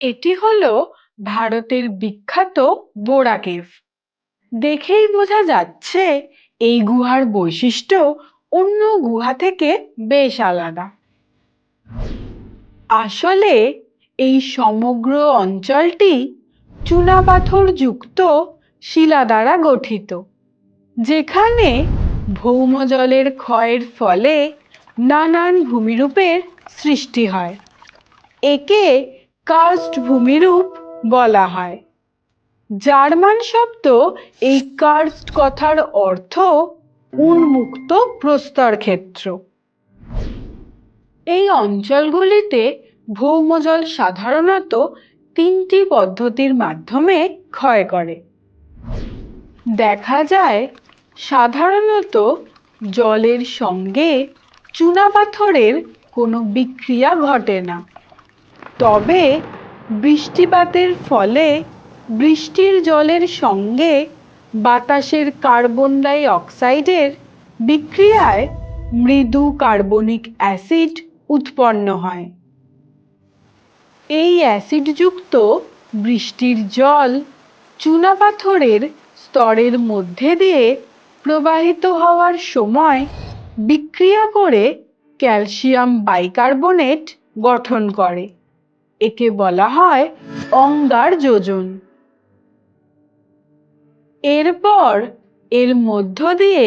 এটি হলো ভারতের বিখ্যাত বোরা কেভ। দেখেই বোঝা যাচ্ছে এই গুহার বৈশিষ্ট্য অন্য গুহা থেকে বেশ আলাদা। আসলে এই সমগ্র অঞ্চলটি চুনাপাথর যুক্ত শিলা দ্বারা গঠিত, যেখানে ভৌমজলের ক্ষয়ের ফলে নানান ভূমিরূপের সৃষ্টি হয়। একে কার্স্ট ভূমিরূপ বলা হয়। জার্মান শব্দ এই কার্স্ট কথার অর্থ উন্মুক্ত প্রস্তর ক্ষেত্র। এই অঞ্চলগুলিতে ভৌমজল সাধারণত তিনটি পদ্ধতির মাধ্যমে ক্ষয় করে। দেখা যায়, সাধারণত জলের সঙ্গে চুনাপাথরের কোনো বিক্রিয়া ঘটে না। তবে বৃষ্টিপাতের ফলে বৃষ্টির জলের সঙ্গে বাতাসের কার্বন ডাই অক্সাইডের বিক্রিয়ায় মৃদু কার্বনিক অ্যাসিড উৎপন্ন হয়। এই অ্যাসিডযুক্ত বৃষ্টির জল চুনাপাথরের স্তরের মধ্যে দিয়ে প্রবাহিত হওয়ার সময় বিক্রিয়া করে ক্যালসিয়াম বাইকার্বনেট গঠন করে। একে বলা হয় অঙ্গার যোজন। এরপর এর মধ্য দিয়ে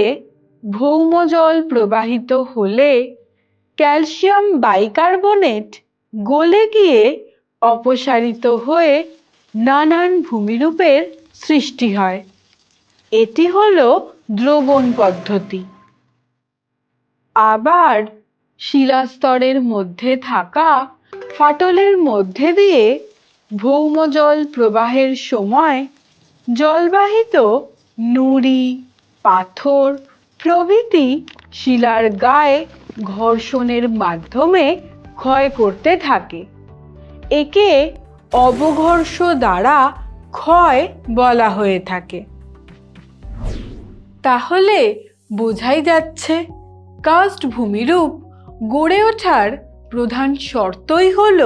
ভৌমজল প্রবাহিত হলে ক্যালসিয়াম বাইকার্বনেট গলে গিয়ে অপসারিত হয়ে নানান ভূমিরূপের সৃষ্টি হয়। এটি হল দ্রবণ পদ্ধতি। আবার শিলাস্তরের মধ্যে থাকা ফাটলের মধ্যে দিয়ে ভৌমজল প্রবাহের সময় জলবাহিত নুড়ি, পাথর প্রভৃতি শিলার গায়ে ঘর্ষণের মাধ্যমে ক্ষয় করতে থাকে। একে অবঘর্ষ দ্বারা ক্ষয় বলা হয়ে থাকে। তাহলে বোঝাই যাচ্ছে কাস্ট ভূমিরূপ গড়ে ওঠার প্রধান শর্তই হল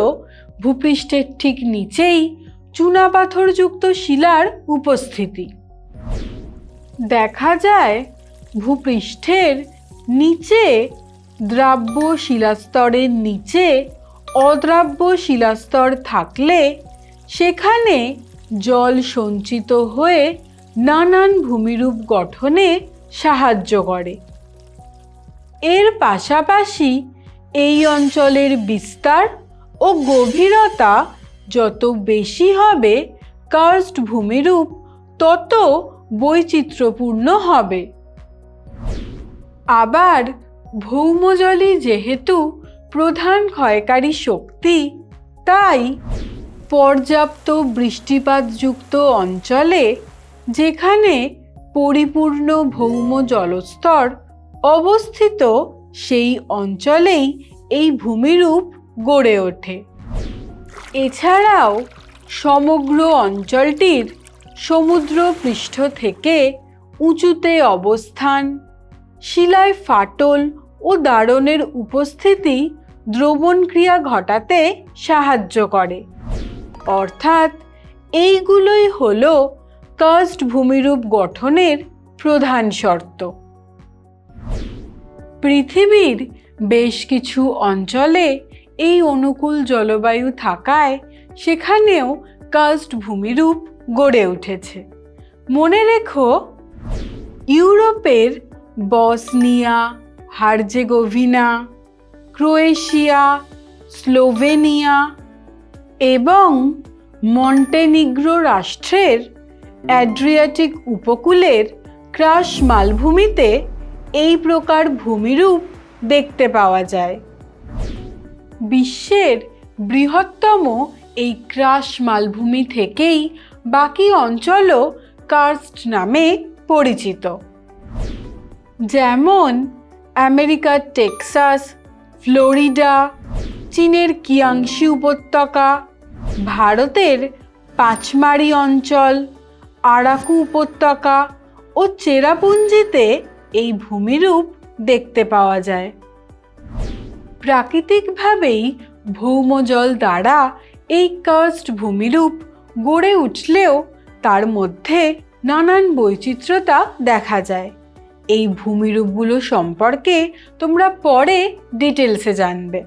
ভূপৃষ্ঠের ঠিক নিচেই চুনাপাথরযুক্ত শিলার উপস্থিতি। দেখা যায় ভূপৃষ্ঠের নিচে দ্রাব্য শিলাস্তরের নিচে অদ্রাব্য শিলাস্তর থাকলে সেখানে জল সঞ্চিত হয়ে নানান ভূমিরূপ গঠনে সাহায্য করে। এর পাশাপাশি এই অঞ্চলের বিস্তার ও গভীরতা যত বেশি হবে কার্স্ট ভূমিরূপ, তত বৈচিত্র্যপূর্ণ হবে। আবার ভৌমজলই যেহেতু প্রধান ক্ষয়কারী শক্তি, তাই পর্যাপ্ত বৃষ্টিপাতযুক্ত অঞ্চলে যেখানে পরিপূর্ণ ভৌম জলস্তর অবস্থিত সেই অঞ্চলেই এই ভূমিরূপ গড়ে ওঠে। এছাড়াও সমগ্র অঞ্চলটির সমুদ্র পৃষ্ঠ থেকে উঁচুতে অবস্থান, শিলায় ফাটল ও দারণের উপস্থিতি দ্রবণ ক্রিয়া ঘটাতে সাহায্য করে। অর্থাৎ এইগুলোই হল কাস্ট ভূমিরূপ গঠনের প্রধান শর্ত। পৃথিবীর বেশ কিছু অঞ্চলে এই অনুকূল জলবায়ু থাকায় সেখানেও কাস্ট ভূমিরূপ গড়ে উঠেছে। মনে রেখো, ইউরোপের বসনিয়া, হার্জেগোভিনা, ক্রোয়েশিয়া, স্লোভেনিয়া এবং মন্টেনিগ্রো রাষ্ট্রের অ্যাড্রিয়াটিক উপকূলের ক্রাশ মালভূমিতে এই প্রকার ভূমিরূপ দেখতে পাওয়া যায়। বিশ্বের বৃহত্তম এই ক্রাশ মালভূমি থেকেই বাকি অঞ্চলও কার্স্ট নামে পরিচিত। যেমন আমেরিকার টেক্সাস, ফ্লোরিডা, চীনের কিয়াংশি উপত্যকা, ভারতের পাঁচমারি অঞ্চল, আরাকু উপত্যকা ও চেরাপুঞ্জিতে এই ভূমিরূপ দেখতে পাওয়া যায়। প্রাকৃতিকভাবেই ভৌমজল দ্বারা এই কার্স্ট ভূমিরূপ গড়ে উঠলেও তার মধ্যে নানান বৈচিত্র্যতা দেখা যায়। এই ভূমিরূপগুলো সম্পর্কে তোমরা পরে ডিটেলসে জানবে।